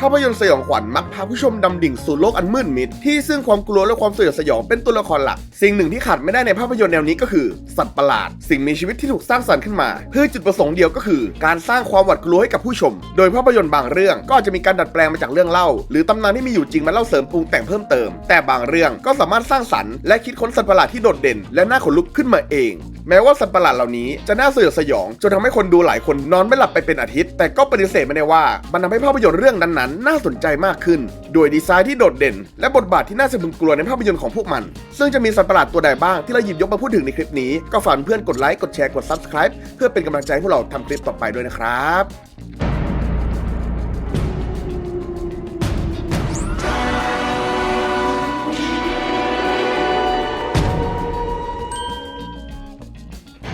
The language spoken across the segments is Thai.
ภาพยนตร์สยองขวัญมักพาผู้ชมดำดิ่งสู่โลกอันมืดมิด ที่ซึ่งความกลัวและความสยดสยองเป็นตัวละครหลัก สิ่งหนึ่งที่ขาดไม่ได้ในภาพยนตร์แนวนี้ก็คือ สัตว์ประหลาด สิ่งมีชีวิตที่ถูกสร้างสรรค์ขึ้นมา เพื่อจุดประสงค์เดียวก็คือ การสร้างความหวาดกลัวให้กับผู้ชม โดยภาพยนตร์บางเรื่องก็จจะมีการดัดแปลงมาจากเรื่องเล่า หรือตำนานที่มีอยู่จริงมาเล่าเสริมปรุงแต่งเพิ่มเติม แต่บางเรื่องก็สามารถสร้างสรรค์และคิดค้นสัตว์ประหลาดที่โดดเด่น และน่าขนลุกขึ้นมาเอง แม้ว่าสัตว์ประหลาดเหล่านี้จะน่าสยดสยอง จนทำให้คนดูหลายคนนอนไม่หลับไปเป็นอาทิตย์ แต่ก็ปฏิเสธไม่ได้ว่า มันทำให้ภาพยนตร์เรื่องนั้นๆ น่าสนใจมากขึ้น โดยดีไซน์ที่โดดเด่น และบทบาทที่น่าสะพรึงกลัวในภาพยนตร์ของพวกมัน ซึ่งจะมีสัตว์ประหลาดตัวใดบ้างที่เราหยิบยกมาพูดถึงในคลิปนี้ก็ฝากเพื่อนกดไลค์กดแชร์กด subscribe เพื่อเป็นกำลังใจให้พวกเราทำคลิปต่อไปด้วยนะครับ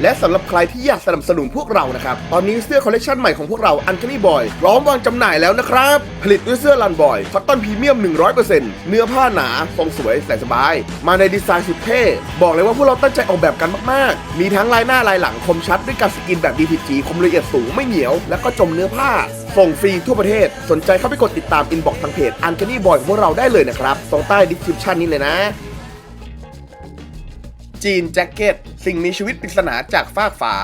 และสำหรับใครที่อยากสนับสนุนพวกเรานะครับ ตอนนี้เสื้อคอลเลกชันใหม่ของพวกเราอัน o n นี่บอยพร้อมวางจำหน่ายแล้วนะครับ ผลิตด้วยเสื้อลันบอยคอตตอนพรีเมียม 100%เนื้อผ้าหนาทรงสวยใส่สบาย มาในดีไซน์สุดเท่ บอกเลยว่าพวกเราตั้งใจออกแบบกันมากๆ มีทั้งลายหน้าลายหลังคมชัดด้วยการสกรีนแบบ DPG คมละเอียดสูงไม่เหนียว และก็จมเนื้อผ้า ส่งฟรีทั่วประเทศ สนใจเข้าไปกดติดตามอินบ็อกซ์ทางเพจอัน o n นี่บอยของพวกเราได้เลยนะครับตรงใต้ดีสคริปชันนี้เลยนะ จีนแจ็คเก็ต สิ่งมีชีวิตปริศนาจากฟากฟ้า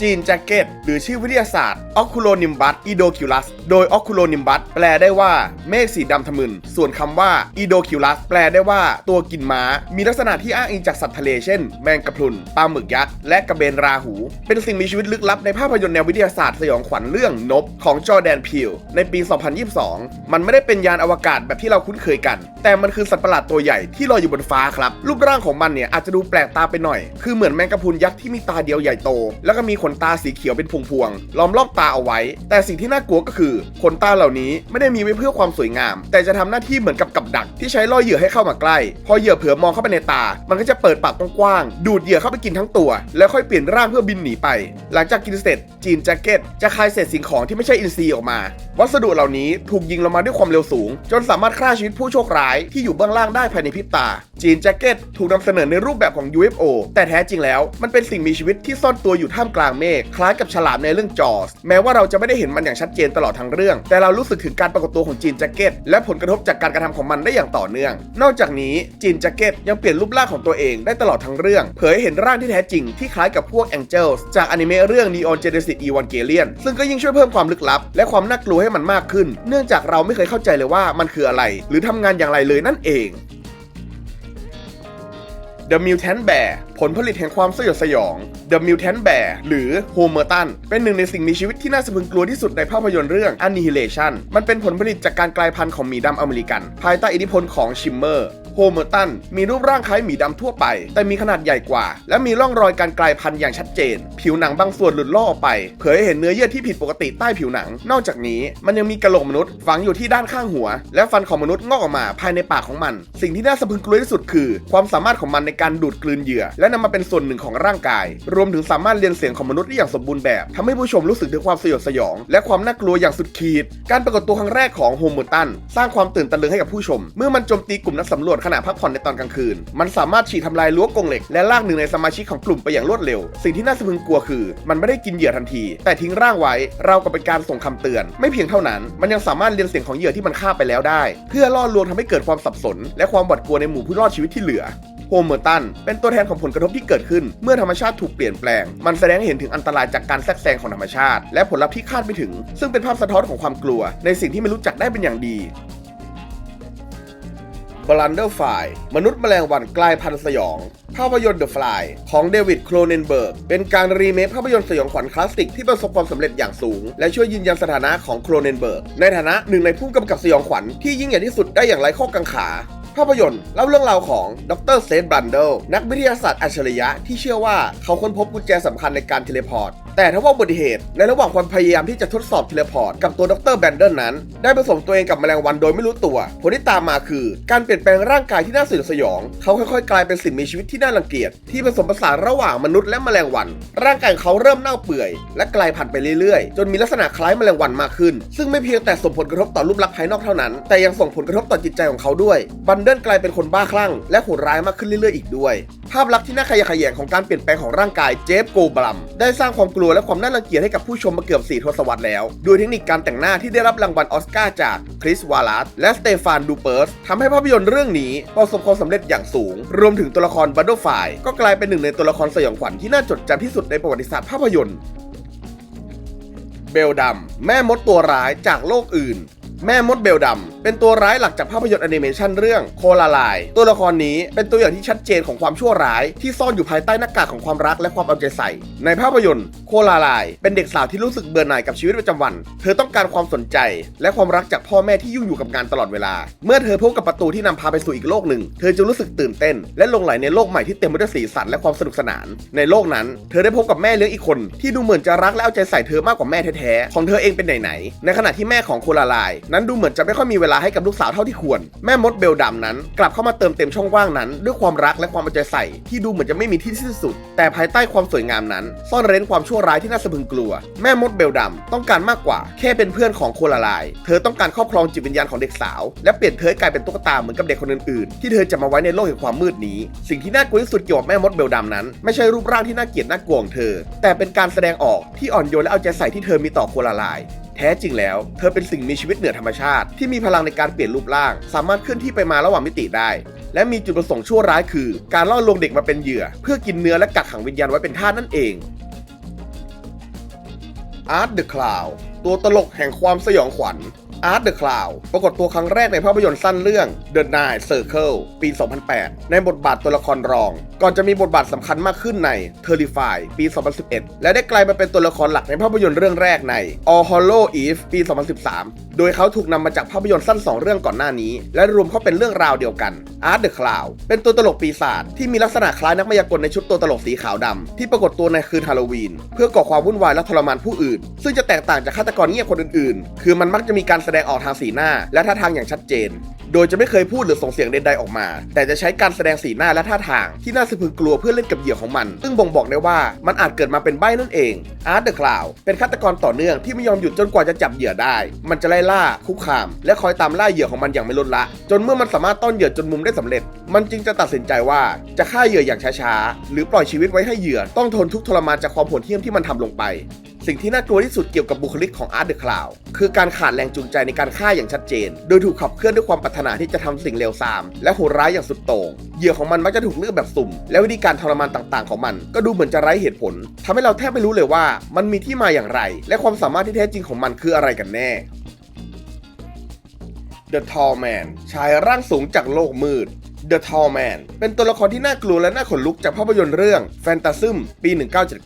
จีนแจ็คเก็ต หรือชื่อวิทยาศาสตร์ออคูโลนิมบัสอีโดคิวลัสโดยออคูโลนิมบัสแปลได้ว่าเมฆสีดำทะมึน ส่วนคำว่าอีโดคิวลัสแปลได้ว่าตัวกินม้า มีลักษณะที่อ้างอิงจากสัตว์ทะเลเช่น แมงกะพรุนปลาหมึกยักษ์และกระเบนราหู เป็นสิ่งมีชีวิตลึกลับในภาพยนตร์แนววิทยาศาสตร์สยองขวัญเรื่องนบของจอแดนพิลในปี 2022 มันไม่ได้เป็นยานอวกาศแบบที่เราคุ้นเคยกัน แต่มันคือสัตว์ประหลาดตัวใหญ่ที่ลอยอยู่บนฟ้าครับ รูปร่างของมันเนี่ยอาจจะดูแปลกตาไปหน่อย คือเหมือนแมงกะพรุนยักษ์ที่มีตาเดียวใหญ่โต แล้วก็มีขนตาสีเขียวเป็นพวงๆล้อมรอบตาเอาไว้ แต่สิ่งที่น่ากลัวก็คือขนตาเหล่านี้ไม่ได้มีไว้เพื่อความสวยงาม แต่จะทำหน้าที่เหมือนกับกับดัก ที่ใช้ล่อเหยื่อให้เข้ามาใกล้ พอเหยื่อเผลอมองเข้าไปในตา มันก็จะเปิดปากกว้างๆดูดเหยื่อเข้าไปกินทั้งตัว แล้วค่อยเปลี่ยนร่างเพื่อบินหนีไป หลังจากกินเสร็จ จีนแจ็คเก็ตจะคายเศษสิ่งของที่ไม่ใช่อินทรีย์ออกมา วัสดุเหล่านี้ถูกยิงลงมาด้วยความเร็วสูง จนสามารถฆ่าชีวิตผู้โชคร้ายที่อยู่เบื้องล่างได้ภายในพริบตา จีนแจ็คเก็ตถูกนำเสนอในรูปแบบของ UFO แต่แท้จริงแล้ว มันเป็นสิ่งมีชีวิตที่ซ่อนตัวอยู่ท่ามกลางเมฆคล้ายกับฉลามในเรื่องจอสแม้ว่าเราจะไม่ได้เห็นมันอย่างชัดเจนตลอดทั้งเรื่อง แต่เรารู้สึกถึงการปรากฏตัวของจีนแจ็คเก็ตและผลกระทบจากการกระทำของมันได้อย่างต่อเนื่อง นอกจากนี้จีนแจ็คเก็ตยังเปลี่ยนรูปร่างของตัวเองได้ตลอดทั้งเรื่อง เผยให้เห็นร่างที่แท้จริงที่คล้ายกับพวก Angels จากอนิเมะเรื่อง Neon Genesis Evangelion ซึ่งก็ยิ่งช่วยเพิ่มความลึกลับ และความน่ากลัวให้มันมากขึ้น เนื่องจากเราไม่เคยเข้าใจเลยว่ามันคืออะไร หรือทำงานอย่างไรเลยนั่นเอง The Mutant Bear ผลผลิตแห่งความสยดสยอง The Mutant Bear หรือ h o m e r t o n เป็นหนึ่งในสิ่งมีชีวิตที่น่าสะพรึงกลัวที่สุดในภาพยนตร์เรื่อง Annihilation มันเป็นผลผลิตจากการกลายพันธุ์ของหมีดำอเมริกัน ภายใต้อิทธิพลของชิมเมอร์ โฮเมอร์ตันมีรูปร่างคล้ายหมีดำทั่วไป แต่มีขนาดใหญ่กว่า และมีร่องรอยการกลายพันธุ์อย่างชัดเจน ผิวหนังบางส่วนหลุดลอกออกไป เผยให้เห็นเนื้อเยื่อที่ผิดปกติใต้ผิวหนัง นอกจากนี้มันยังมีกระโหลกมนุษย์ฝังอยู่ที่ด้านข้างหัว และฟันของมนุษย์งอกออกมาภายในปากของมัน สิ่งที่น่าสะพรึงกลัวที่สุดคือ ความสามารถของมันในการดูดกลืนเหยื่อ และนำมาเป็นส่วนหนึ่งของร่างกาย รวมถึงสามารถเรียนเสียงของมนุษย์ได้อย่างสมบูรณ์แบบทำให้ผู้ชมรู้สึกถึงความสยดสยอง และความน่ากลัวอย่างสุดขีด การปรากฏตัวครั้งแรกของโฮเมอร์ตันสร้างความตื่นตะลึงให้กับผู้ชม เมื่อมันโจมตีกลุ่มนักสำรวจขณะพักผ่อนในตอนกลางคืน มันสามารถฉีกทำลายรั้วกรงเหล็ก และลากหนึ่งในสมาชิกของกลุ่มไปอย่างรวดเร็ว สิ่งที่น่าสะพรึงกลัวคือ มันไม่ได้กินเหยื่อทันที แต่ทิ้งร่างไว้เรากับเป็นการส่งคำเตือน ไม่เพียงเท่านั้น มันยังสามารถเรียนเสียงของเหยื่อที่มันฆ่าไปแล้วได้ เพื่อล่อลวงทำให้เกิดความสับสน และความหวาดกลัวในหมู่ผู้รอดชีวิตที่เหลือโฮเมอร์ตันเป็นตัวแทนของผลกระทบที่เกิดขึ้น เมื่อธรรมชาติถูกเปลี่ยนแปลง มันแสดงให้เห็นถึงอันตรายจากการแทรกแซงของธรรมชาติ และผลลัพธ์ที่คาดไม่ถึง ซึ่งเป็นภาพสะท้อนของความกลัว ในสิ่งที่ไม่รู้จักได้เป็นอย่างดี บลันเดอร์ไฟมนุษย์แมลงวันกลายพันธุ์สยอง ภาพยนตร์ The Fly ของเดวิดโครเนนเบิร์ก เป็นการรีเมคภาพยนตร์สยองขวัญคลาสสิกที่ประสบความสำเร็จอย่างสูง และช่วยยืนยันสถานะของโครเนนเบิร์ก ในฐานะหนึ่งในผู้กำกับสยองขวัญที่ยิ่งใหญ่ที่สุดได้อย่างไร้ข้อกังขาภาพยนตร์เล่าเรื่องราวของดรเซธบรันเดลนักวิทยาศาสตร์อัจฉริยะที่เชื่อว่าเขาค้นพบกุญแจสำคัญในการเทเลพอร์ต แต่ถ้าว่าอุบัติเหตุในระหว่างความพยายามที่จะทดสอบเทเลพอร์ตกับตัวดรแบนเดลนั้น ได้ผสมตัวเองกับแมลงวันโดยไม่รู้ตัว ผลที่ตามมาคือ การเปลี่ยนแปลงร่างกายที่น่าสยดสยอง เขาค่อยๆ กลายเป็นสิ่งมีชีวิตที่น่ารังเกียจที่ผสมผสานระหว่างมนุษย์และแมลงวัน ร่างกายของเขาเริ่มเน่าเปื่อย และกลายพันธุ์ไปเรื่อยๆ จนมีลักษณะคล้ายแมลงวันมากขึ้น ซึ่งไม่เพียงแต่ส่งผลกระทบต่อรูปลักษณ์ภายนอกเท่านั้น แต่ยังส่งผลกระทบต่อจิตใจของเขาด้วยบันเดิลกลายเป็นคนบ้าคลั่งและโหดร้ายมากขึ้นเรื่อยๆ อีกด้วย ภาพลักษณ์ที่น่าขยะแขยงของการเปลี่ยนแปลงของร่างกายเจฟโกบลัมได้สร้างความกลัวและความน่ารังเกียจให้กับผู้ชมมาเกือบ 4 ทศวรรษแล้วโดยเทคนิคการแต่งหน้าที่ได้รับรางวัลออสการ์จากคริสวาลัสและสเตฟานดูเปิร์สทำให้ภาพยนตร์เรื่องนี้ประสบความสำเร็จอย่างสูง รวมถึงตัวละครบัตเตอร์ฟายก็กลายเป็นหนึ่งในตัวละครสยองขวัญที่น่าจดจำที่สุดในประวัติศาสตร์ภาพยนตร์เบลดัมแม่มดตัวร้ายจากโลกอื่น แม่มดเบลดำเป็นตัวร้ายหลักจากภาพยนตร์แอนิเมชันเรื่องโคลาไลตัวละครนี้เป็นตัวอย่างที่ชัดเจนของความชั่วร้าย ที่ซ่อนอยู่ภายใต้หน้ากากของความรักและความเอาใจใส่ ในภาพยนตร์โคลาไลเป็นเด็กสาวที่รู้สึกเบื่อหน่ายกับชีวิตประจำวัน เธอต้องการความสนใจ และความรักจากพ่อแม่ที่ยุ่งอยู่กับงานตลอดเวลา เมื่อเธอพบกับประตูที่นำพาไปสู่อีกโลกหนึ่ง เธอจะรู้สึกตื่นเต้น และลงไหลในโลกใหม่ที่เต็มไปด้วยสีสันและความสนุกสนาน ในโลกนั้น เธอได้พบกับแม่เลี้ยงอีกคน ที่ดูเหมือนจะรักและเอาใจใส่เธอมากกว่าแม่แท้ๆของเธอเองเป็นไหนๆในขณะที่แม่ของโคลาไลนั้นดูเหมือนจะไม่ค่อยมีเวลาให้กับลูกสาวเท่าที่ควร แม่มดเบลดำนั้น กลับเข้ามาเติมเต็มช่องว่างนั้น ด้วยความรักและความเอาใจใส่ที่ดูเหมือนจะไม่มีที่สิ้นสุด แต่ภายใต้ความสวยงามนั้น ซ่อนเร้นความชั่วร้ายที่น่าสะพรึงกลัว แม่มดเบลดำต้องการมากกว่า แค่เป็นเพื่อนของโคลาไลเธอต้องการครอบครองจิตวิญญาณของเด็กสาว และเปลี่ยนเธอให้กลายเป็นตุ๊กตาเหมือนกับเด็กคนอื่นๆที่เธอจะมาไว้ในโลกแห่งความมืดนี้ สิ่งที่น่ากลัวที่สุดเกี่ยวกับแม่มดเบลดำนั้น ไม่ใช่รูปร่างที่น่าเกลียดน่ากลัวของเธอ แต่เป็นการแสดงออกที่อ่อนโยนและเอาใจใส่ที่เธอมีต่อโคลาไล แท้จริงแล้ว เธอเป็นสิ่งมีชีวิตเหนือธรรมชาติ ที่มีพลังในการเปลี่ยนรูปร่าง สามารถเคลื่อนที่ไปมาระหว่างมิติได้ และมีจุดประสงค์ชั่วร้ายคือ การล่อลวงเด็กมาเป็นเหยื่อ เพื่อกินเนื้อและกักขังวิญญาณไว้เป็นทาสนั่นเอง Art the Cloud ตัวตลกแห่งความสยองขวัญ Art the Cloud ปรากฏตัวครั้งแรกในภาพยนตร์สั้นเรื่อง The Night Circle ปี 2008 ในบทบาทตัวละครรอง ก่อนจะมีบทบาทสำคัญมากขึ้นใน Terrify ปี 2011 และได้กลายมาเป็นตัวละครหลักในภาพยนตร์เรื่องแรกใน All Hollow Eve ปี 2013โดยเขาถูกนำมาจากภาพยนตร์สั้น 2 เรื่องก่อนหน้านี้ และรวมเข้าเป็นเรื่องราวเดียวกัน Art the Cloud เป็นตัวตลกปีศาจที่มีลักษณะคล้ายนักมายากลในชุดตัวตลกสีขาวดำที่ปรากฏตัวในคืนฮาโลวีน เพื่อก่อความวุ่นวายและทรมานผู้อื่น ซึ่งจะแตกต่างจากฆาตกรเงียบคนอื่นๆ คือมันมักจะมีการแสดงออกทางสีหน้า และท่าทางอย่างชัดเจน โดยจะไม่เคยพูดหรือส่งเสียงใดๆออกมา แต่จะใช้การแสดงสีหน้าและท่าทางที่น่าสะพรึงกลัวเพื่อเล่นกับเหยื่อของมัน ซึ่งบ่งบอกได้ว่ามันอาจเกิดมาเป็นใบ้นั่นเองอาร์ตเดอะคลาวเป็นฆาตกรต่อเนื่องที่ไม่ยอมหยุดจนกว่าจะจับเหยื่อได้ มันจะไล่ล่าคุกคาม และคอยตามล่าเหยื่อของมันอย่างไม่ลดละ จนเมื่อมันสามารถต้อนเหยื่อจนมุมได้สำเร็จ มันจึงจะตัดสินใจว่าจะฆ่าเหยื่ออย่างช้าๆหรือปล่อยชีวิตไว้ให้เหยื่อต้องทนทุกข์ทรมานจากความโหดเหี้ยมที่มันทำลงไป สิ่งที่น่ากลัวที่สุดเกี่ยวกับบุคลิกของอาร์ตเดอะคลาวคือการขาดแรงจูงใจในการฆ่าอย่างชัดเจน โดยถูกขับเคลื่อนด้วยความปรารถนาที่จะทำสิ่งเลวทราม และโหดร้ายอย่างสุดโต่งเหยื่อของมันมักจะถูกเลือกแบบสุ่ม และวิธีการทรมานต่างๆ ของมัน ก็ดูเหมือนจะไร้เหตุผลทำให้เราแทบไม่รู้เลยว่า มันมีที่มาอย่างไร และความสามารถที่แท้จริงของมันคืออะไรกันแน่ The Tall Man ชายร่างสูงจากโลกมืด The Tall Man เป็นตัวละครที่น่ากลัวและน่าขนลุกจากภาพยนตร์เรื่อง Phantasm ปี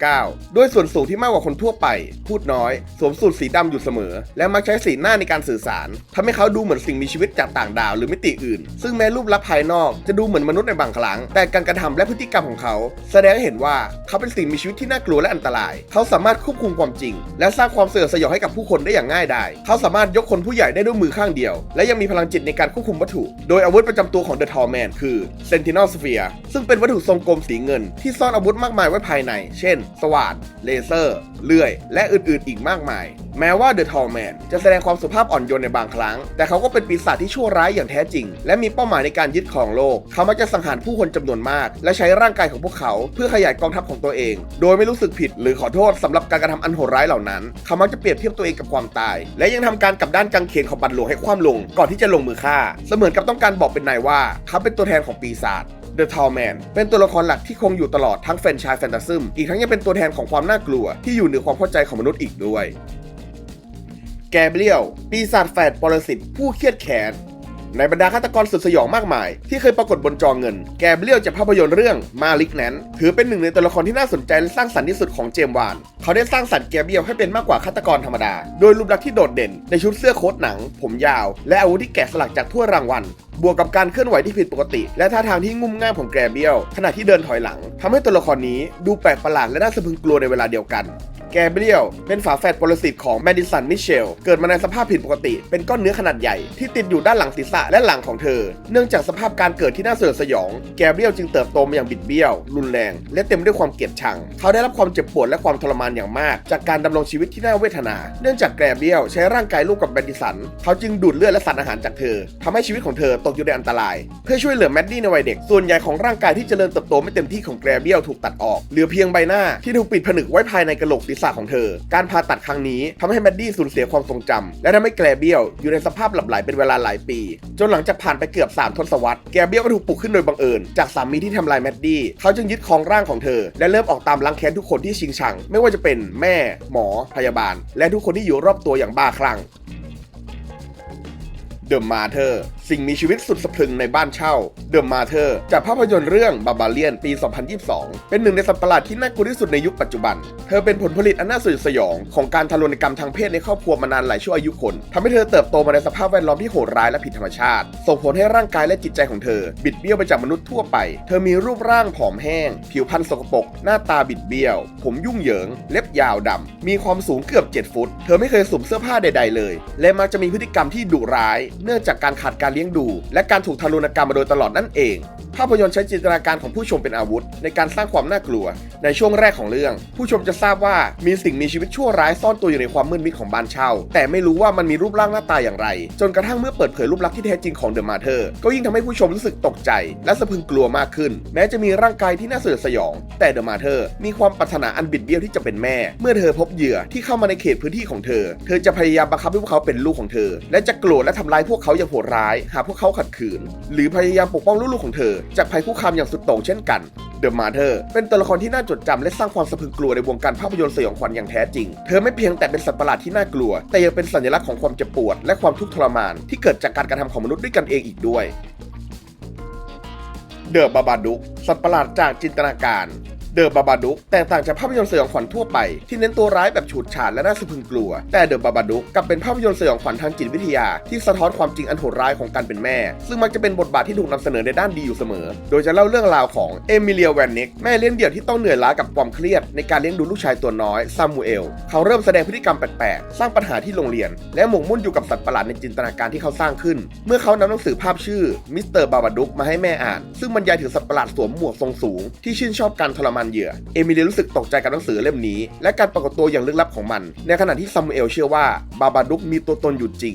1979 ด้วยส่วนสูงที่มากกว่าคนทั่วไป พูดน้อย สวมสูทสีดำอยู่เสมอ และมักใช้สีหน้าในการสื่อสารทำให้เขาดูเหมือนสิ่งมีชีวิตจากต่างดาวหรือมิติอื่น ซึ่งแม้รูปลักษณ์ภายนอกจะดูเหมือนมนุษย์ในบางครั้ง แต่การกระทำและพฤติกรรมของเขา แสดงให้เห็นว่าเขาเป็นสิ่งมีชีวิตที่น่ากลัวและอันตราย เขาสามารถควบคุมความจริง และสร้างความเสยดสยองให้กับผู้คนได้อย่างง่ายดายเขาสามารถยกคนผู้ใหญ่ได้ด้วยมือข้างเดียว และยังมีพลังจิตในการควบคุมวัตถุ โดยอาวุธประจำตัวของ The Tall คือ Sentinel Sphere ซึ่งเป็นวัตถุทรงกลมสีเงินที่ซ่อนอาวุธมากมายไว้ภายใน เช่น สว่าน เลเซอร์ เลื่อย และอื่นๆ อีกมากมาย แม้ว่า The Tall Man จะแสดงความสุภาพอ่อนโยนในบางครั้ง แต่เขาก็เป็นปีศาจที่ชั่วร้ายอย่างแท้จริง และมีเป้าหมายในการยึดครองโลก เขามักจะสังหารผู้คนจำนวนมาก และใช้ร่างกายของพวกเขา เพื่อขยายกองทัพของตัวเอง โดยไม่รู้สึกผิดหรือขอโทษสำหรับการกระทำอันโหดร้ายเหล่านั้น เขามักจะเปรียบเทียบตัวเองกับความตาย และยังทำการกลับด้านกางเขนของบัตรหลวงให้คว่ำลง ก่อนที่จะลงมือฆ่า เสมือนกับต้องการบอกเป็นนายว่า เขาเป็นตัวแทนของปีศาจ The Tall Man เป็นตัวละครหลักที่คงอยู่ตลอดทั้งแฟรนไชส์แฟนตาซึมอีกทั้งยังเป็นตัวแทนของความน่ากลัวที่อยู่เหนือความเข้าใจของมนุษย์อีกด้วย กเบรียลปีศาจแฝดปรสิตผู้เครียดแค้นในบรรดาฆาตกรสุดสยองมากมาย ที่เคยปรากฏบนจอเงิน แกเบรียลจากภาพยนตร์เรื่องมาลิกแนนถือเป็นหนึ่งในตัวละครที่น่าสนใจและสร้างสรรค์ที่สุดของเจมวาน เขาได้สร้างสรรค์แกเบรียลให้เป็นมากกว่าฆาตกรธรรมดา โดยรูปลักษณ์ที่โดดเด่น ในชุดเสื้อโค้ทหนัง ผมยาว และอาวุธที่แกะสลักจากถ้วรางวัล บวกกับการเคลื่อนไหวที่ผิดปกติ และท่าทางที่งุ่มง่ามของแกเบียลขณะที่เดินถอยหลังทำให้ตัวละครนี้ดูแปลกประหลาดและน่าสะพรึงกลัวในเวลาเดียวกัน แกเบรียลเป็นฝาแฝดปรสิตของแมดิสันมิเชล เกิดมาในสภาพผิดปกติ เป็นก้อนเนื้อขนาดใหญ่ที่ติดอยู่ด้านหลังศีรษะและหลังของเธอ เนื่องจากสภาพการเกิดที่น่าสยดสยอง แกเบรียลจึงเติบโตมาอย่างบิดเบี้ยว รุนแรง และเต็มด้วยความเกลียดชัง เขาได้รับความเจ็บปวดและความทรมานอย่างมาก จากการดำรงชีวิตที่น่าเวทนา เนื่องจากแกเบรียลใช้ร่างกายลูกกับแมดิสัน เขาจึงดูดเลือดและสารอาหารจากเธอทำให้ชีวิตของเธอตกอยู่ในอันตราย เพื่อช่วยเหลือแมดดี้ในวัยเด็ก ส่วนใหญ่ของร่างกายที่เจริญเติบโตไม่เต็มที่ของแกเบียลถูกตัดออก เหลือเพียงใบหน้าที่ถูกปิดผนึกไว้ภายในกระโหลกศีรรษะของเธอ การผ่าตัดครั้งนี้ทำให้แมดดี้สูญเสียความทรงจำและทำให้แกรเบียลอยู่ในสภาพหลับไหลเป็นเวลาหลายปี จนหลังจากผ่านไปเกือบ 3 ทศวรรษแกรเบียลก็ถูกปลุกขึ้นโดยบังเอิญจากสามีที่ทำลายแมดดี้เขาจึงยึดครองร่างของเธอ และเริ่มออกตามล้างแค้นทุกคนที่ชิงชัง ไม่ว่าจะเป็นแม่ หมอ พยาบาล และทุกคนที่อยู่รอบตัวอย่างบ้าคลั่ง The Martyr สิ่งมีชีวิตสุดสะพรึงในบ้านเช่า The Martyr จากภาพยนตร์เรื่อง Barbarian ปี 2022 เป็นหนึ่งในสัตว์ประหลาดที่น่ากลัวที่สุดในยุคปัจจุบัน เธอเป็นผลผลิตอันน่าสยดสยองของการทารุณกรรมทางเพศในครอบครัวมานานหลายชั่วอายุคนทำให้เธอเติบโตมาในสภาพแวดล้อมที่โหดร้ายและผิดธรรมชาติ ส่งผลให้ร่างกายและจิตใจของเธอ บิดเบี้ยวไปจากมนุษย์ทั่วไป เธอมีรูปร่างผอมแห้ง ผิวพรรณสกปรกหน้าตาบิดเบี้ยว ผมยุ่งเหยิง เล็บยาวดำมีความสูงเกือบ 7 ฟุต เธอไม่เคยสวมเสื้อผ้าใด ๆ เลย และมักจะมีพฤติกรรมที่ดุร้ายเนื่องจากการขาดการเลี้ยงดู และการถูกทารุณกรรมมาโดยตลอดนั่นเอง ภาพยนตร์ใช้จินตนาการของผู้ชมเป็นอาวุธ ในการสร้างความน่ากลัว ในช่วงแรกของเรื่อง ผู้ชมจะทราบว่ามีสิ่งมีชีวิตชั่วร้ายซ่อนตัวอยู่ในความมืดมิดของบ้านเช่า แต่ไม่รู้ว่ามันมีรูปร่างหน้าตาอย่างไร จนกระทั่งเมื่อเปิดเผยรูปลักษณ์ที่แท้จริงของเดอะมาเธอร์ก็ยิ่งทำให้ผู้ชมรู้สึกตกใจ และสะพึงกลัวมากขึ้น แม้จะมีร่างกายที่น่าสยดสยอง แต่เดอะมาเธอร์มีความปรารถนาอันบิดเบี้ยวที่จะเป็นแม่ เมื่อเธอพบเหยื่อที่เข้ามาในเขตพื้นที่ของเธอ เธอจะพยายามบังคับให้พวกเขาเป็นลูกของเธอ และจะโกรธและทำร้ายพวกเขาอย่างโหดร้าย หากพวกเขาขัดขืน หรือพยายามปกป้องลูกๆของเธอ จากภัยคุกคามอย่างสุดโต่งเช่นกัน The Mother เป็นตัวละครที่น่าจดจำและสร้างความสะพรึงกลัวในวงการภาพยนตร์สยองขวัญอย่างแท้จริง เธอไม่เพียงแต่เป็นสัตว์ประหลาดที่น่ากลัว แต่ยังเป็นสัญลักษณ์ของความเจ็บปวด และความทุกข์ทรมานที่เกิดจากการกระทำของมนุษย์ด้วยกันเองอีกด้วย เดอะบาบาดุกสัตว์ประหลาดจากจินตนาการ เดอะบาบาดุกแตกต่างจากภาพยนตร์สยองขวัญทั่วไป ที่เน้นตัวร้ายแบบฉูดฉาดและน่าสะพรึงกลัว แต่เดอะบาบาดุกกลับเป็นภาพยนตร์สยองขวัญทางจิตวิทยา ที่สะท้อนความจริงอันโหดร้ายของการเป็นแม่ ซึ่งมักจะเป็นบทบาทที่ถูกนำเสนอในด้านดีอยู่เสมอ โดยจะเล่าเรื่องราวของเอมิเลียแวนนิกแม่เลี้ยงเดี่ยวที่ต้องเหนื่อยล้ากับความเครียดในการเลี้ยงดูลูกชายตัวน้อยซามูเอลเขาเริ่มแสดงพฤติกรรมแปลกๆสร้างปัญหาที่โรงเรียน และหมกมุ่นอยู่กับสัตว์ประหลาดในจินตนาการที่เขาสร้างขึ้น เมื่อเขานำหนังสือภาพชื่อมิสเตอร์บาบาดุกมาให้แม่อ่าน ซึ่งบรรยายถึงสัตว์ประหลาดสวมหมวกทรงสูงที่ชื่นชอบการทรมานเหยื่อ เอมิเลียรู้สึกตกใจกับหนังสือเล่มนี้ และการปรากฏตัวอย่างลึกลับของมัน ในขณะที่ซามูเอลเชื่อว่าบาบาดุกมีตัวตนอยู่จริง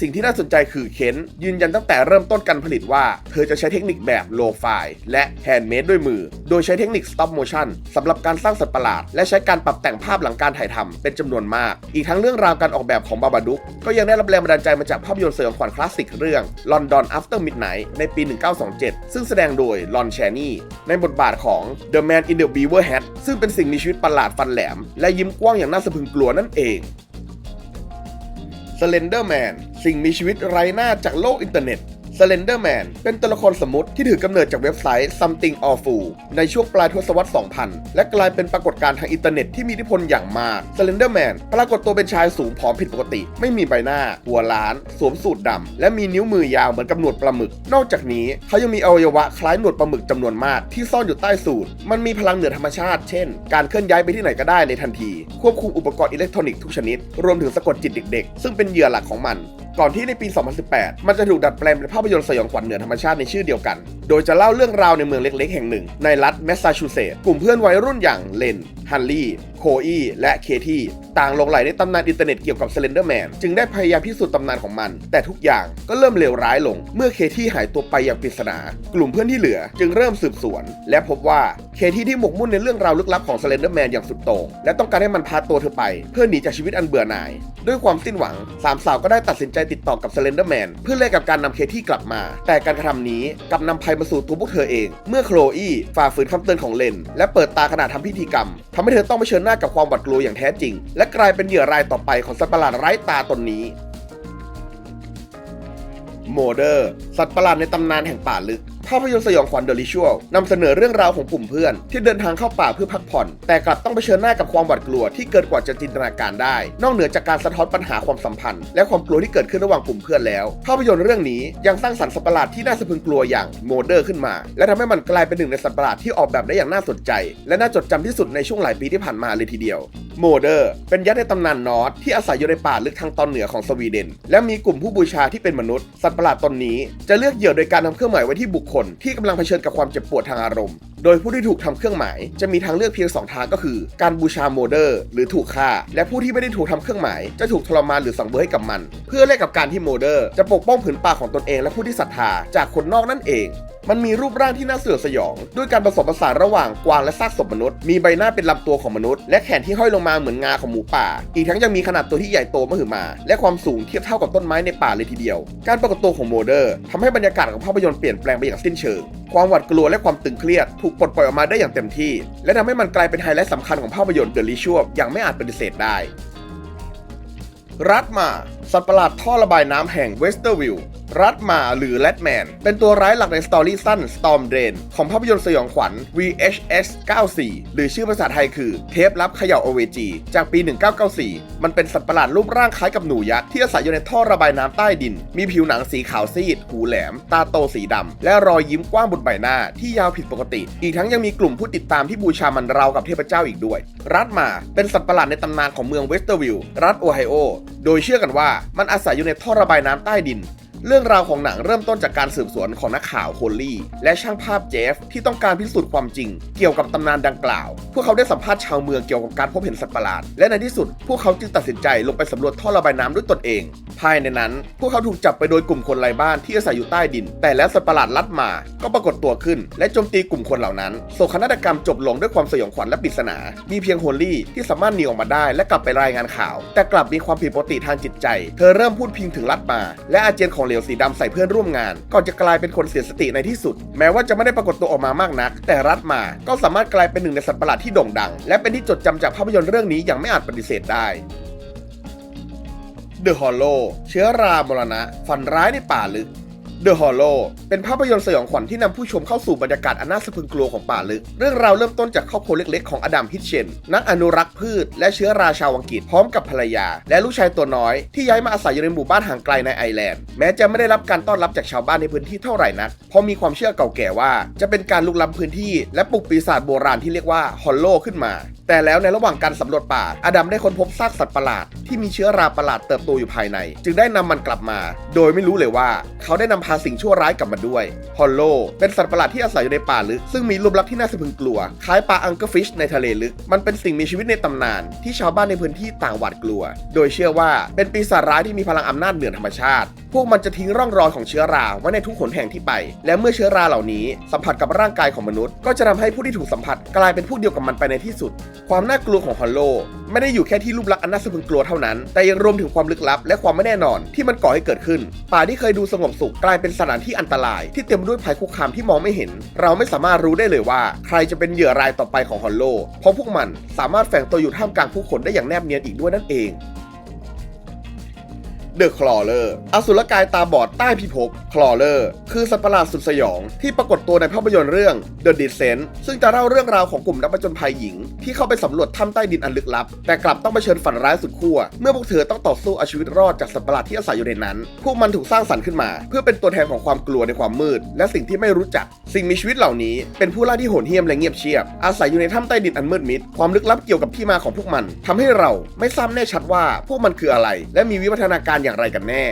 สิ่งที่น่าสนใจคือเคนยืนยันตั้งแต่เริ่มต้นการผลิตว่า เธอจะใช้เทคนิคแบบโลไฟและแฮนด์เมดด้วยมือ โดยใช้เทคนิค stop motion สำหรับการสร้างสัตว์ประหลาด และใช้การปรับแต่งภาพหลังการถ่ายทำเป็นจำนวนมาก อีกทั้งเรื่องราวการออกแบบของบาบาดุกก็ยังได้รับแรงบันดาลใจมาจากภาพยนตร์สยองขวัญคลาสสิกเรื่อง London After Midnight ในปี 1927 ซึ่งแสดงโดยลอนแชนี่ในบทบาทของ The Man in the Beaver Hat ซึ่งเป็นสิ่งมีชีวิตประหลาดฟันแหลม และยิ้มกว้างอย่างน่าสะพรึงกลัวนั่นเอง Slender Man สิ่งมีชีวิตไร้หน้าจากโลกอินเทอร์เน็ต Slender Man เป็นตัวละครสมมติที่ถือกำเนิดจากเว็บไซต์ Something Awful ในช่วงปลายทศวรรษ 2000 และกลายเป็นปรากฏการณ์ทางอินเทอร์เน็ตที่มีอิทธิพลอย่างมาก Slender Man ปรากฏตัวเป็นชายสูงผอมผิดปกติ ไม่มีใบหน้า หัวล้าน สวมสูทดำ และมีนิ้วมือยาวเหมือนกับหนวดปลาหมึก นอกจากนี้เขายังมีอวัยวะคล้ายหนวดปลาหมึกจำนวนมากที่ซ่อนอยู่ใต้สูทมันมีพลังเหนือธรรมชาติ เช่น การเคลื่อนย้ายไปที่ไหนก็ได้ในทันที ควบคุมอุปกรณ์อิเล็กทรอนิกส์ทุกชนิด รวมถึงสะกดจิตเด็ก ๆ ซึ่งเป็นเหยื่อหลักของมัน ก่อนที่ในปี 2018 มันจะถูกดัดแปลงเป็นภาพยนตร์สยองขวัญเหนือธรรมชาติในชื่อเดียวกัน โดยจะเล่าเรื่องราวในเมืองเล็กๆ แห่งหนึ่ง ในรัฐแมสซาชูเซตส์กลุ่มเพื่อนวัยรุ่นอย่างเลน ฮันลี่ โคอีและเคที่ต่างหลงไหลในตำนานอินเทอร์เน็ตเกี่ยวกับเซเลนเดอร์แมนจึงได้พยายามพิสูจน์ตำนานของมัน แต่ทุกอย่างก็เริ่มเลวร้ายลง เมื่อเคที่หายตัวไปอย่างปริศนา กลุ่มเพื่อนที่เหลือจึงเริ่มสืบสวน และพบว่าเคที่ที่หมกมุ่นในเรื่องราวลึกลับของเซเลนเดอร์แมนอย่างสุดโต่งและต้องการให้มันพาตัวเธอไป เพื่อหนีจากชีวิตอันเบื่อหน่าย ด้วยความสิ้นหวังสามสาวก็ได้ตัดสินใจติดต่อกับเซเลนเดอร์แมนเพื่อแลกกับการนำเคที่กลับมา แต่การกระทำนี้กลับนำภัยมาสู่ตัวพวกเธอเอง เมื่อโคลอีฝ่าฝืนคำเตือนของเลน และเปิดตาขณะทำพิธีกรรมทำให้เธอต้องเผชิญหน้ากับความหวาดกลัวอย่างแท้จริง และกลายเป็นเหยื่อรายต่อไปของสัตว์ประหลาดไร้ตาตนนี้ โมเดอร์ สัตว์ประหลาดในตำนานแห่งป่าลึก ภาพยนตร์สยองขวัญเดลิชวลนำเสนอเรื่องราวของกลุ่มเพื่อน ที่เดินทางเข้าป่าเพื่อพักผ่อน แต่กลับต้องเผชิญหน้ากับความหวาดกลัวที่เกินกว่าจะจินตนาการได้ นอกเหนือจากการสะท้อนปัญหาความสัมพันธ์ และความกลัวที่เกิดขึ้นระหว่างกลุ่มเพื่อนแล้ว ภาพยนตร์เรื่องนี้ยังสร้างสรรค์สัตว์ประหลาดที่น่าสะพรึงกลัวอย่างโมเดอร์ขึ้นมา และทำให้มันกลายเป็นหนึ่งในสัตว์ประหลาดที่ออกแบบได้อย่างน่าสนใจ และน่าจดจำที่สุดในช่วงหลายปีที่ผ่านมาเลยทีเดียว โมเดอร์ เป็นยักษ์ในตำนานนอร์สที่อาศัยอยู่ในป่าลึกทางตอนเหนือของสวีเดน และมีกลุ่มผู้บูชาที่เป็นมนุษย์ สัตว์ประหลาดตนนี้ จะเลือกเหยื่อโดยการทำเครื่องหมายไว้ที่บุคคลที่กำลังเผชิญกับความเจ็บปวดทางอารมณ์ โดยผู้ที่ถูกทำเครื่องหมาย จะมีทางเลือกเพียงสองทางก็คือ การบูชาโมเดอร์ หรือถูกฆ่า และผู้ที่ไม่ได้ถูกทำเครื่องหมาย จะถูกทรมานหรือสังเวยให้กับมัน เพื่อแลกกับการที่โมเดอร์ จะปกป้องผืนป่าของตนเองและผู้ที่ศรัทธาจากคนนอกนั่นเองมันมีรูปร่างที่น่าเสือสยอง ด้วยการผสมผสานระหว่างกวางและซากศพมนุษย์ มีใบหน้าเป็นลำตัวของมนุษย์ และแขนที่ห้อยลงมาเหมือนงาของหมูป่า อีกทั้งยังมีขนาดตัวที่ใหญ่โตมหึมา และความสูงเทียบเท่ากับต้นไม้ในป่าเลยทีเดียว การปรากฏตัวของโมเดอร์ทำให้บรรยากาศของภาพยนตร์เปลี่ยนแปลงไปอย่างสิ้นเชิง ความหวาดกลัวและความตึงเครียด ถูกปลดปล่อยออกมาได้อย่างเต็มที่ และทำให้มันกลายเป็นไฮไลท์สำคัญของภาพยนตร์เดอะลิชัวอย่างไม่อาจปฏิเสธได้ รัดมา สัตว์ประหลาดท่อระบายน้ำแห่งเวสเตอร์วิลล์ รัดมาหรือแรดแมน เป็นตัวร้ายหลักในสตอรี่สั้น Storm Drain ของภาพยนตร์สยองขวัญ VHS 94 หรือชื่อภาษาไทยคือ เทปลับเขย่า OVG จากปี 1994 มันเป็นสัตว์ประหลาดรูปร่างคล้ายกับหนูยักษ์ที่อาศัยอยู่ในท่อระบายน้ำใต้ดิน มีผิวหนังสีขาวซีด หูแหลม ตาโตสีดำและรอยยิ้มกว้างบนใบหน้าที่ยาวผิดปกติ อีกทั้งยังมีกลุ่มผู้ติดตามที่บูชามันราวกับเทพเจ้าอีกด้วย รัดมาเป็นสัตว์ประหลาดในตำนานของเมืองเวสเตอร์วิลล์รัฐโอไฮโอ โดยเชื่อกันว่ามันอาศัยอยู่ในท่อระบายน้ำใต้ดิน เรื่องราวของหนังเริ่มต้นจากการสืบสวนของนักข่าวโคลลี่ และช่างภาพเจฟที่ต้องการพิสูจน์ความจริง เกี่ยวกับตำนานดังกล่าว พวกเขาได้สัมภาษณ์ชาวเมืองเกี่ยวกับการพบเห็นสัตว์ประหลาด และในที่สุด พวกเขาจึงตัดสินใจลงไปสำรวจท่อระบายน้ำด้วยตนเอง ภายในนั้น พวกเขาถูกจับไปโดยกลุ่มคนไร้บ้านที่อาศัยอยู่ใต้ดิน แต่แล้วสัตว์ประหลาดลัดมา ก็ปรากฏตัวขึ้น และโจมตีกลุ่มคนเหล่านั้นโศกนาฏกรรมจบลงด้วยความสยองขวัญและปริศนา มีเพียงโฮลลี่ที่สามารถหนีออกมาได้ และกลับไปรายงานข่าว แต่กลับมีความผิดปกติทางจิตใจ เธอเริ่มพูดพิงถึงลัดมา และอาเจียนของเหลวสีดำใส่เพื่อนร่วมงาน ก่อนจะกลายเป็นคนเสียสติในที่สุด แม้ว่าจะไม่ได้ปรากฏตัวออกมามากนัก แต่รัดมาก็สามารถกลายเป็นหนึ่งในสัตว์ประหลาดที่โด่งดัง และเป็นที่จดจำจากภาพยนตร์เรื่องนี้อย่างไม่อาจปฏิเสธได้ The Hollow เชื้อรามรณะ ฝันร้ายในป่าลึก The Hollow เป็นภาพยนตร์สยองขวัญที่นำผู้ชมเข้าสู่บรรยากาศอันน่าสะพรึงกลัวของป่าลึก เรื่องราวเริ่มต้นจากครอบครัวเล็กๆ ของอดัมฮิตเชน นักอนุรักษ์พืช และเชื้อราชาวอังกฤษพร้อมกับภรรยา และลูกชายตัวน้อยที่ย้ายมาอาศัยอยู่ในหมู่บ้านห่างไกลในไอร์แลนด์ แม้จะไม่ได้รับการต้อนรับจากชาวบ้านในพื้นที่เท่าไหร่นัก เพราะมีความเชื่อเก่าแก่ว่าจะเป็นการลุกล้ำพื้นที่ และปลุกปีศาจโบราณที่เรียกว่าฮอลโลขึ้นมา แต่แล้วในระหว่างการสำรวจป่า อดัมได้ค้นพบซากสัตว์ประหลาดที่มีเชื้อราประหลาดเติบโตอยู่ภายใน จึงได้นำมันกลับมา โดยไม่รู้เลยว่า เขาได้นำพาสิ่งชั่วร้ายกลับมาด้วยฮอลโลเป็นสัตว์ประหลาดที่อาศัยอยู่ในป่าลึก ซึ่งมีรูปลักษณ์ที่น่าสะพรึงกลัว คล้ายปลาอังเกอร์ฟิชในทะเลลึก มันเป็นสิ่งมีชีวิตในตำนาน ที่ชาวบ้านในพื้นที่ต่างหวาดกลัว โดยเชื่อว่าเป็นปีศาจร้ายที่มีพลังอำนาจเหนือธรรมชาติ พวกมันจะทิ้งร่องรอยของเชื้อราไว้ในทุกหนแห่งที่ไป และเมื่อเชื้อราเหล่านี้สัมผัสกับร่างกายของมนุษย์ ก็จะทำให้ผู้ที่ถูกสัมผัสกลายเป็นผู้เดียวกับมันไปในที่สุด ความน่ากลัวของฮอลโลไม่ได้อยู่แค่ที่รูปลักษณ์อันน่าสะพรึงกลัวเท่านั้น แต่ยังรวมถึงความลึกลับ และความไม่แน่นอนที่มันก่อให้เกิดขึ้น ป่าที่เคยดูสงบสุขกลายเป็นสถานที่อันตราย ที่เต็มด้วยภัยคุกคามที่มองไม่เห็น เราไม่สามารถรู้ได้เลยว่า ใครจะเป็นเหยื่อรายต่อไปของฮอลโล เพราะพวกมันสามารถแฝงตัวอยู่ท่ามกลางผู้คนได้อย่างแนบเนียนอีกด้วยนั่นเอง เดอะคลอเลอร์อสุรกายตาบอดใต้พิภพคลอเลอร์คือสัตว์ประหลาดสุดสยอง ที่ปรากฏตัวในภาพยนตร์เรื่อง The Descent ซึ่งจะเล่าเรื่องราวของกลุ่มนักผจญภัยหญิง ที่เข้าไปสำรวจถ้ำใต้ดินอันลึกลับ แต่กลับต้องเผชิญฝันร้ายสุดขั้วเมื่อพวกเธอต้องต่อสู้เอาชีวิตรอดจากสัตว์ประหลาดที่อาศัยอยู่ในนั้น พวกมันถูกสร้างสรรค์ขึ้นมา เพื่อเป็นตัวแทนของความกลัวในความมืด และสิ่งที่ไม่รู้จัก สิ่งมีชีวิตเหล่านี้เป็นผู้ล่าที่โหดเหี้ยมและเงียบเชียบ อาศัยอยู่ในถ้ำใต้ดินอันมืดมิดความลึกลับเกี่ยวกับที่มาของพวกมันทำให้เราไม่ทราบแน่ชัดว่าพวกมันคืออะไร และมีวิวัฒนาการอย่างไรกันแน่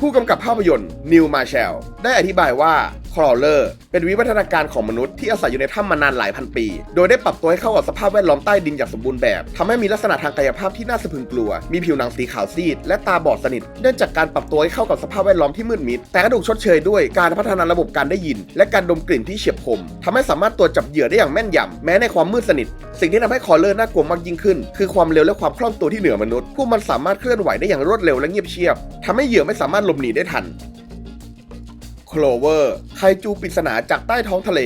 ผู้กำกับภาพยนตร์นิวมาเชลได้อธิบายว่าคลอเลอร์ เป็นวิวัฒนาการของมนุษย์ที่อาศัยอยู่ในถ้ำมานานหลายพันปี โดยได้ปรับตัวให้เข้ากับสภาพแวดล้อมใต้ดินอย่างสมบูรณ์แบบทำให้มีลักษณะทางกายภาพที่น่าสะพรึงกลัว มีผิวหนังสีขาวซีด และตาบอดสนิท เนื่องจากการปรับตัวให้เข้ากับสภาพแวดล้อมที่มืดมิด แต่ก็ถูกชดเชยด้วยการพัฒนาระบบการได้ยิน และการดมกลิ่นที่เฉียบคมทำให้สามารถตรวจจับเหยื่อได้อย่างแม่นยำแม้ในความมืดสนิท สิ่งที่ทำให้คอเลอร์น่ากลัวมากยิ่งขึ้น คือความเร็วและความคล่องตัวที่เหนือมนุษย์ พวกมันสามารถเคลื่อนไหวได้อย่างรวดเร็วและเงียบเชียบทำให้เหยื่อไม่สามารถหลบหนีได้ทัน โคลเวอร์ไคจูปริศนาจากใต้ท้องทะเล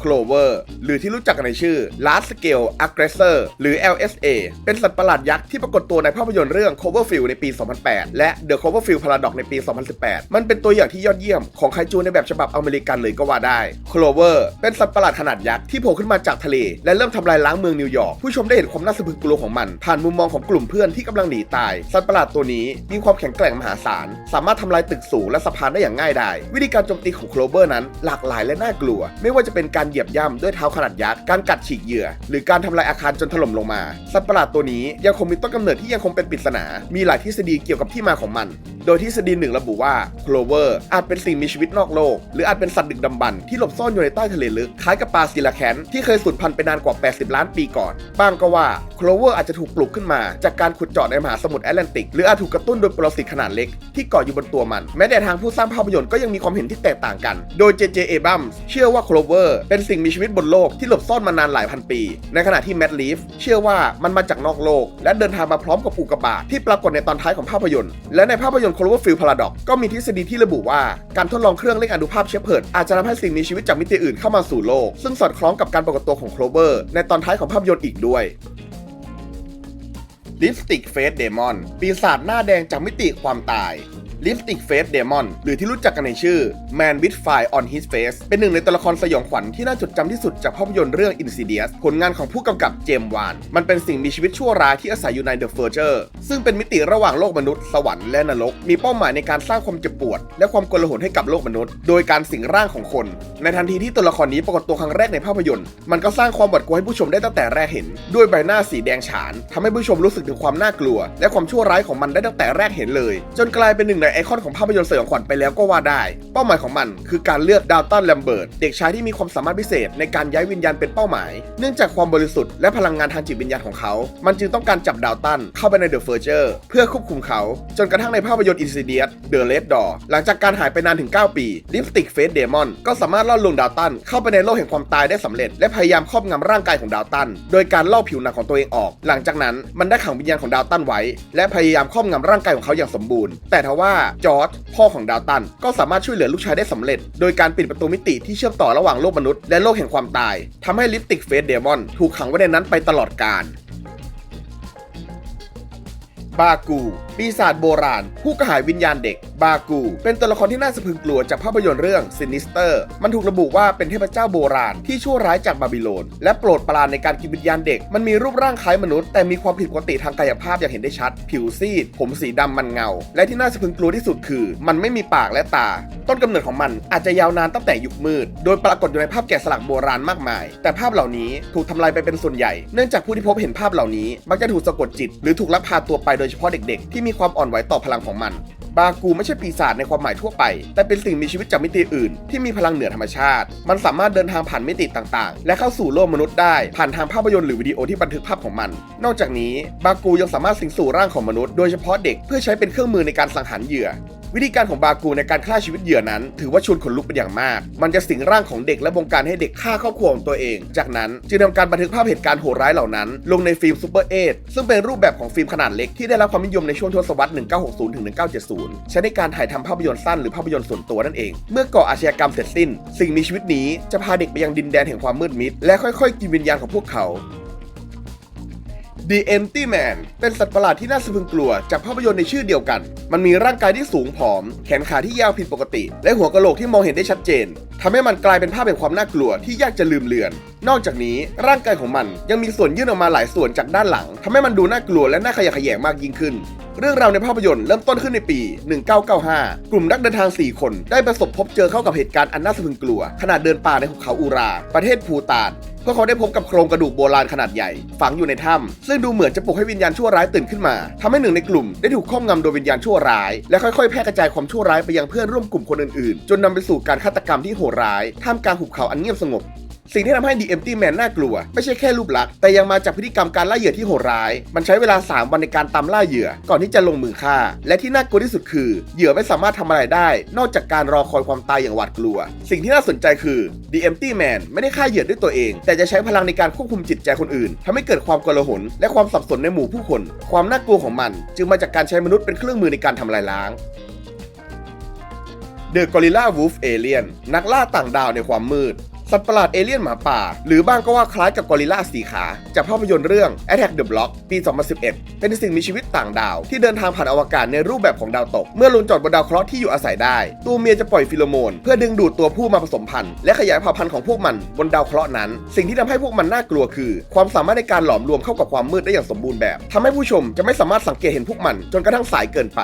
โคลเวอร์หรือที่รู้จักกันในชื่อ Large Scale Aggressor หรือ LSA เป็นสัตว์ประหลาดยักษ์ที่ปรากฏตัวในภาพยนตร์เรื่อง Cloverfield ในปี 2008 และ The Cloverfield Paradox ในปี 2018 มันเป็นตัวอย่างที่ยอดเยี่ยมของไคจูในแบบฉบับอเมริกันเลยก็ว่าได้โคลเวอร์เป็นสัตว์ประหลาดขนาดยักษ์ที่โผล่ขึ้นมาจากทะเล และเริ่มทำลายล้างเมืองนิวยอร์กผู้ชมได้เห็นความน่าสะพรึงกลัวของมัน ผ่านมุมมองของกลุ่มเพื่อนที่กำลังหนีตาย สัตว์ประหลาดตัวนี้มีความแข็งแกร่งมหาศาล สามารถทำลายตึกสูงและสะพานได้อย่างง่ายดายวิธีการโจมตีของโคลเวอร์นั้นหลากหลายและน่ากลัว ไม่ว่าจะเป็นการเหยียบย่ำด้วยเท้าขนาดยักษ์ การกัดฉีกเหยื่อ หรือการทำลายอาคารจนถล่มลงมา สัตว์ประหลาดตัวนี้ยังคงมีต้นกำเนิดที่ยังคงเป็นปริศนา มีหลายทฤษฎีเกี่ยวกับที่มาของมันโดยทฤษฎีหนึ่งระบุว่าโคลเวอร์อาจเป็นสิ่งมีชีวิตนอกโลก หรืออาจเป็นสัตว์ดึกดำบรรพ์ที่หลบซ่อนอยู่ในใต้ทะเลลึก คล้ายกับปลาซีลาแคนที่เคยสูญพันธุ์ไปนานกว่า 80 ล้านปีก่อนบางก็ว่าโคลเวอร์อาจจะถูกปลูกขึ้นมา จากการขุดเจาะในมหาสมุทรแอตแลนติก หรืออาจถูกกระตุ้นโดยปรสิตขนาดเล็กที่เกาะอยู่บนตัวมัน แม้แต่ทางผู้สร้างภาพยนตร์ก็ยังมีความเห็นที่แตกต่างกัน โดย J.J. Abrams เชื่อว่าโคลเวอร์เป็นสิ่งมีชีวิตบนโลกที่หลบซ่อนมานานหลายพันปี ในขณะที่แมดลีฟเชื่อว่ามันมาจากนอกโลก และเดินทางมาพร้อมกับอุกกาบาตที่ปรากฏในตอนท้ายของภาพยนตร์และในภาพยนตร์ Cloverfield Paradox ก็มีทฤษฎีที่ระบุว่าการทดลองเครื่องเล่นอนุภาพเชฟเพิร์ดอาจจะทำให้สิ่งมีชีวิตจากมิติอื่นเข้ามาสู่โลก ซึ่งสอดคล้องกับการปรากฏตัวของโคลเวอร์ในตอนท้ายของภาพยนตร์อีกด้วยลิปสติกเฟสเดมอนปีศาจหน้าแดงจากมิติความตาย ลิปสติกเฟสเดมอนหรือที่รู้จักกันในชื่อ Man with Fire on His Face เป็นหนึ่งในตัวละครสยองขวัญที่น่าจดจำที่สุดจากภาพยนตร์เรื่อง Insidious ผลงานของผู้กำกับเจมวาน มันเป็นสิ่งมีชีวิตชั่วร้ายที่อาศัยอยู่ใน The Verger ซึ่งเป็นมิติระหว่างโลกมนุษย์สวรรค์และนรก มีเป้าหมายในการสร้างความเจ็บปวด และความกลาหลให้กับโลกมนุษย์ โดยการสิงร่างของคน ในทันทีที่ตัวละครนี้ปรากฏตัวครั้งแรกในภาพยนตร์ มันก็สร้างความหวาดกลัวให้ผู้ชมได้ตั้งแต่แรกเห็น ด้วยใบหน้าสีแดงฉานทำให้ผู้ชมรู้สึกถึงความน่ากลัว และความชั่วร้ายของมันได้ตั้งแต่แรกเห็นเลย จนกลายเป็นหนึ่งในไอคอนของภาพยนตร์สยองขวัญไปแล้วก็ว่าได้ เป้าหมายของมัน คือการเลือกดาวตันแลมเบิร์ตเด็กชายที่มีความสามารถพิเศษในการย้ายวิญญาณเป็นเป้าหมาย เนื่องจากความบริสุทธิ์และพลังงานทางจิตวิญญาณของเขา มันจึงต้องการจับดาวตันเข้าไปในเดอะเฟอร์เจอร์เพื่อควบคุมเขา จนกระทั่งในภาพยนตร์อินซิเดียสเดอะเลดดอหลังจากการหายไปนานถึง 9 ปีลิปสติกเฟสเดมอนก็สามารถล่อลวงดาวตันเข้าไปในโลกแห่งความตายได้สำเร็จ และพยายามครอบงำร่างกายของดาวตันโดยการล่อผิวหนังของตัวเองออก หลังจากนั้นมันได้ขังวิญญาณของดาวตันไว้ และพยายามครอบงำร่างกายของเขาอย่างสมบูรณ์ แต่ทว่าจอร์จพ่อของดาวตัน ก็สามารถช่วยเหลือลูกชายได้สำเร็จ โดยการปิดประตูมิติที่เชื่อมต่อระหว่างโลกมนุษย์และโลกแห่งความตายทำให้ลิปติกเฟสเดมอนถูกขังไว้ในนั้นไปตลอดกาล บากู ปีศาจโบราณ ผู้กระหายวิญญาณเด็ก บากู เป็นตัวละครที่น่าสะพรึงกลัวจากภาพยนตร์เรื่องซินิสเตอร์ มันถูกระบุว่าเป็นเทพเจ้าโบราณที่ชั่วร้ายจากบาบิโลน และโปรดปรานในการกินวิญญาณเด็ก มันมีรูปร่างคล้ายมนุษย์ แต่มีความผิดปกติทางกายภาพอย่างเห็นได้ชัด ผิวซีด ผมสีดำมันเงา และที่น่าสะพรึงกลัวที่สุดคือ มันไม่มีปากและตา ต้นกำเนิดของมันอาจจะยาวนานตั้งแต่ยุคมืด โดยปรากฏอยู่ในภาพแกะสลักโบราณมากมาย แต่ภาพเหล่านี้ถูกทำลายไปเป็นส่วนใหญ่ เนื่องจากผู้ที่พบเห็นภาพเหล่านี้มักจะถูกสะกดจิต หรือถูกลักพาตัวไปโดยเฉพาะเด็กๆ ที่มีความอ่อนไหวต่อพลังของมัน บากูไม่ใช่ปีศาจในความหมายทั่วไป แต่เป็นสิ่งมีชีวิตจากมิติอื่น ที่มีพลังเหนือธรรมชาติ มันสามารถเดินทางผ่านมิติต่างๆ และเข้าสู่โลกมนุษย์ได้ผ่านทางภาพยนตร์หรือวิดีโอที่บันทึกภาพของมัน นอกจากนี้บากูยังสามารถสิงสู่ร่างของมนุษย์โดยเฉพาะเด็กเพื่อใช้เป็นเครื่องมือในการสังหารเหยื่อ วิธีการของบากูในการฆ่าชีวิตเหยื่อนั้น ถือว่าชวนขนลุกเป็นอย่างมาก มันจะสิงร่างของเด็กและบงการให้เด็กฆ่าครอบครัวของตัวเอง จากนั้นจึงทำการบันทึกภาพเหตุการณ์โหดร้ายเหล่านั้น ลงในฟิล์มซูเปอร์เอทซึ่งเป็นรูปแบบของฟิล์มขนาดเล็กที่ได้รับความนิยมในช่วงทศวรรษ 1960 ถึง 1970 ใช้ในการถ่ายทำภาพยนตร์สั้นหรือภาพยนตร์ส่วนตัวนั่นเอง เมื่อก่ออาชญากรรมเสร็จสิ้น สิ่งมีชีวิตนี้จะพาเด็กไปยังดินแดนแห่งความมืดมิดและค่อยๆ กินวิญญาณของพวกเขา The Empty Man เป็นสัตว์ประหลาดที่น่าสะพรึงกลัวจากภาพยนตร์ในชื่อเดียวกัน มันมีร่างกายที่สูงผอม แขนขาที่ยาวผิดปกติ และหัวกะโหลกที่มองเห็นได้ชัดเจน ทำให้มันกลายเป็นภาพแห่งความน่ากลัวที่ยากจะลืมเลือน นอกจากนี้ร่างกายของมันยังมีส่วนยื่นออกมาหลายส่วนจากด้านหลังทำให้มันดูน่ากลัวและน่าขยะแขยงมากยิ่งขึ้น เรื่องราวในภาพยนตร์เริ่มต้นขึ้นในปี 1995 กลุ่มนักเดินทาง 4 คนได้ประสบพบเจอเข้ากับเหตุการณ์อันน่าสะพรึงกลัว ขณะเดินป่าในหุบเขาอูรา ประเทศภูตานเพื่อเขาได้พบกับโครงกระดูกโบราณขนาดใหญ่ ฝังอยู่ในถ้ำซึ่งดูเหมือนจะปลุกให้วิญญาณชั่วร้ายตื่นขึ้นมาทำให้หนึ่งในกลุ่มได้ถูกครอบงำโดยวิญญาณชั่วร้าย และค่อยๆแพร่กระจายความชั่วร้ายไปยังเพื่อนร่วมกลุ่มคนอื่นๆ จนนำไปสู่การฆาตกรรมที่โหดร้ายท่ามกลางหุบเขาอันเงียบสงบ สิ่งที่ทำให้ The Empty Man น่ากลัว ไม่ใช่แค่รูปลักษณ์แต่ยังมาจากพฤติกรรมการล่าเหยื่อที่โหดร้าย มันใช้เวลา 3 วันในการตามล่าเหยื่อ ก่อนที่จะลงมือฆ่า และที่น่ากลัวที่สุดคือ เหยื่อไม่สามารถทำอะไรได้ นอกจากการรอคอยความตายอย่างหวาดกลัว สิ่งที่น่าสนใจคือ The Empty Man ไม่ได้ฆ่าเหยื่อด้วยตัวเอง แต่จะใช้พลังในการควบคุมจิตใจคนอื่นทำให้เกิดความกลาหลและความสับสนในหมู่ผู้คน ความน่ากลัวของมัน จึงมาจากการใช้มนุษย์เป็นเครื่องมือในการทำลายล้าง The Gorilla Wolf Alien นักล่าต่างดาวในความมืด สัตว์ประหลาดเอเลี่ยนหมาป่า หรือบ้างก็ว่าคล้ายกับกอริลลาสีขา จากภาพยนตร์เรื่อง Attack the Block ปี 2011 เป็นสิ่งมีชีวิตต่างดาว ที่เดินทางผ่านอวกาศในรูปแบบของดาวตก เมื่อลงจอดบนดาวเคราะห์ที่อยู่อาศัยได้ ตัวเมียจะปล่อยฟิโลโมน เพื่อดึงดูดตัวผู้มาผสมพันธุ์และขยายเผ่าพันธุ์ของพวกมันบนดาวเคราะห์นั้น สิ่งที่ทำให้พวกมันน่ากลัวคือ ความสามารถในการหลอมรวมเข้ากับความมืดได้อย่างสมบูรณ์แบบทำให้ผู้ชมจะไม่สามารถสังเกตเห็นพวกมัน จนกระทั่งสายเกินไป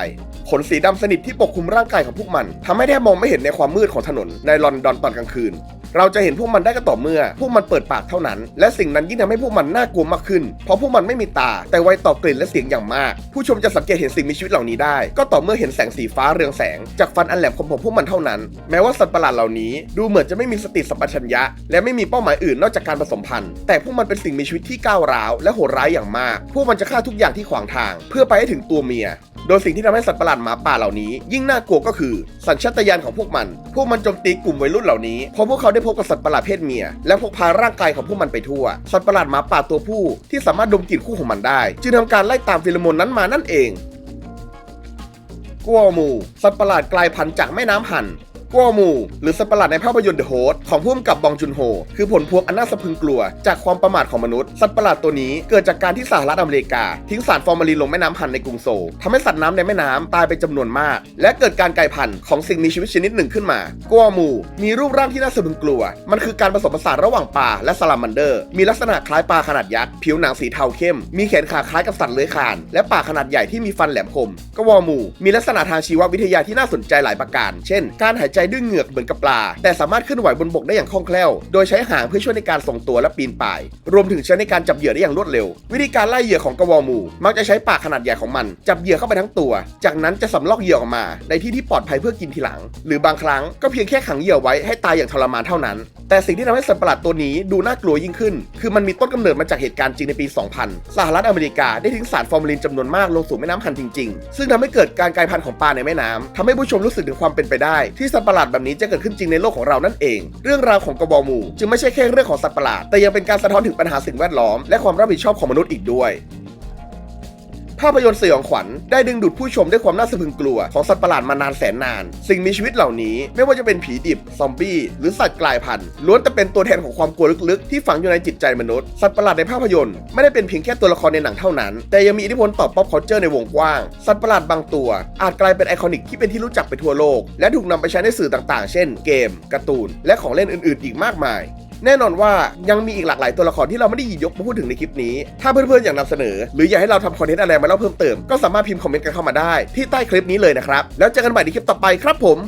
ขนสีดำสนิทที่ปกคลุมร่างกายของพวกมันทำให้แทบมองไม่เห็นในความมืดของถนนในลอนดอนตอนกลางคืน เราจะเห็นพวกมันได้ก็ต่อเมื่อ พวกมันเปิดปากเท่านั้น และสิ่งนั้นยิ่งทำให้พวกมันน่ากลัวมากขึ้น เพราะพวกมันไม่มีตา แต่ไวต่อกลิ่นและเสียงอย่างมาก ผู้ชมจะสังเกตเห็นสิ่งมีชีวิตเหล่านี้ได้ ก็ต่อเมื่อเห็นแสงสีฟ้าเรืองแสง จากฟันอันแหลมคมของพวกมันเท่านั้น แม้ว่าสัตว์ประหลาดเหล่านี้ดูเหมือนจะไม่มีสติสัมปชัญญะ และไม่มีเป้าหมายอื่นนอกจากการผสมพันธุ์ แต่พวกมันเป็นสิ่งมีชีวิตที่ก้าวร้าวและโหดร้ายอย่างมาก พวกมันจะฆ่าทุกอย่างที่ขวางทาง เพื่อไปให้ถึงตัวเมียโดยสิ่งที่ทำให้สัตว์ประหลาดหมาป่าเหล่านี้ ยิ่งน่ากลัวก็คือ สัญชาตญาณของพวกมัน พวกมันโจมตีกลุ่มวัยรุ่นเหล่านี้เพราะพวกเขาได้พบกับสัตว์ประหลาดเพศเมีย และพกพาร่างกายของพวกมันไปทั่ว สัตว์ประหลาดหมาป่าตัวผู้ที่สามารถดมกลิ่นคู่ของมันได้ จึงทำการไล่ตามฟิโลโมนนั้นมานั่นเองกัวมู สัตว์ประหลาดกลายพันธุ์จากแม่น้ำหัน กัวมู หรือสัตว์ประหลาดในภาพยนตร์ The Host ของผู้กำกับบองจุนโฮ คือผลพวงอันน่าสะพรึงกลัว จากความประมาทของมนุษย์ สัตว์ประหลาดตัวนี้เกิดจากการที่สหรัฐอเมริกา ทิ้งสารฟอร์มาลีนลงแม่น้ำหันในกรุงโซลทำให้สัตว์น้ำในแม่น้ำตายเป็นจำนวนมาก และเกิดการกลายพันธุ์ของสิ่งมีชีวิตชนิดหนึ่งขึ้นมากัวมูมีรูปร่างที่น่าสะพรึงกลัว มันคือการผสมผสานระหว่างปลาและซาลามันเดอร์ มีลักษณะคล้ายปลาขนาดยักษ์ผิวหนังสีเทาเข้ม มีแขนขาคล้ายกับสัตว์เลื้อยคลานและปากขนาดใหญ่ที่มีฟันแหลมคมกวมู มีลักษณะทางชีววิทยาที่น่าสนใจหลายประการ เช่น การหายใจด้วยเหงือกเหมือนกับปลา แต่สามารถเคลื่อนไหวบนบกได้อย่างคล่องแคล่ว โดยใช้หางเพื่อช่วยในการทรงตัวและปีนป่าย รวมถึงใช้ในการจับเหยื่อได้อย่างรวดเร็ว วิธีการไล่เหยื่อของกวอมู มักจะใช้ปากขนาดใหญ่ของมัน จับเหยื่อเข้าไปทั้งตัว จากนั้นจะสำลอกเหยื่อออกมา ในที่ที่ปลอดภัยเพื่อกินทีหลัง หรือบางครั้งก็เพียงแค่ขังเหยื่อไว้ให้ตายอย่างทรมานเท่านั้น แต่สิ่งที่ทำให้สัตว์ประหลาดตัวนี้ดูน่ากลัวยิ่งขึ้น คือมันมีต้นกำเนิดมาจากเหตุการณ์จริงในปี 2000 สหรัฐอเมริกาได้ทิ้งสารฟอร์มาลินจำนวนมากลงสู่แม่น้ำฮันจริง ๆ ซึ่งทำให้เกิดการกลายพันธุ์ของปลาในแม่น้ำทำให้ผู้ชมรู้สึกถึงความเป็นไปได้ที่สัตว์ประหลาดแบบนี้จะเกิดขึ้นจริงในโลกของเรานั่นเอง เรื่องราวของกระบอกหมูจึงไม่ใช่แค่เรื่องของสัตว์ประหลาด แต่ยังเป็นการสะท้อนถึงปัญหาสิ่งแวดล้อมและความรับผิดชอบของมนุษย์อีกด้วย ภาพยนตร์สยองขวัญได้ดึงดูดผู้ชมด้วยความน่าสะพรึงกลัวของสัตว์ประหลาดมานานแสนนาน สิ่งมีชีวิตเหล่านี้ไม่ว่าจะเป็นผีดิบ ซอมบี้ หรือสัตว์กลายพันธุ์ล้วนแต่เป็นตัวแทนของความกลัวลึกๆ ที่ฝังอยู่ในจิตใจมนุษย์สัตว์ประหลาดในภาพยนตร์ไม่ได้เป็นเพียงแค่ตัวละครในหนังเท่านั้น แต่ยังมีอิทธิพลต่อ pop culture ในวงกว้างสัตว์ประหลาดบางตัว อาจกลายเป็นไอคอนิกที่เป็นที่รู้จักไปทั่วโลก และถูกนำไปใช้ในสื่อต่างๆ เช่น เกมการ์ตูน และของเล่นอื่น ๆ อีกมากมาย แน่นอนว่ายังมีอีกหลากหลายตัวละครที่เราไม่ได้หยิบยกมาพูดถึงในคลิปนี้ ถ้าเพื่อนๆอยากนำเสนอ หรืออยากให้เราทำคอนเทนต์อะไรมาเล่าเพิ่มเติมก็สามารถพิมพ์คอมเมนต์กันเข้ามาได้ที่ใต้คลิปนี้เลยนะครับแล้วเจอกันใหม่ในคลิปต่อไปครับผม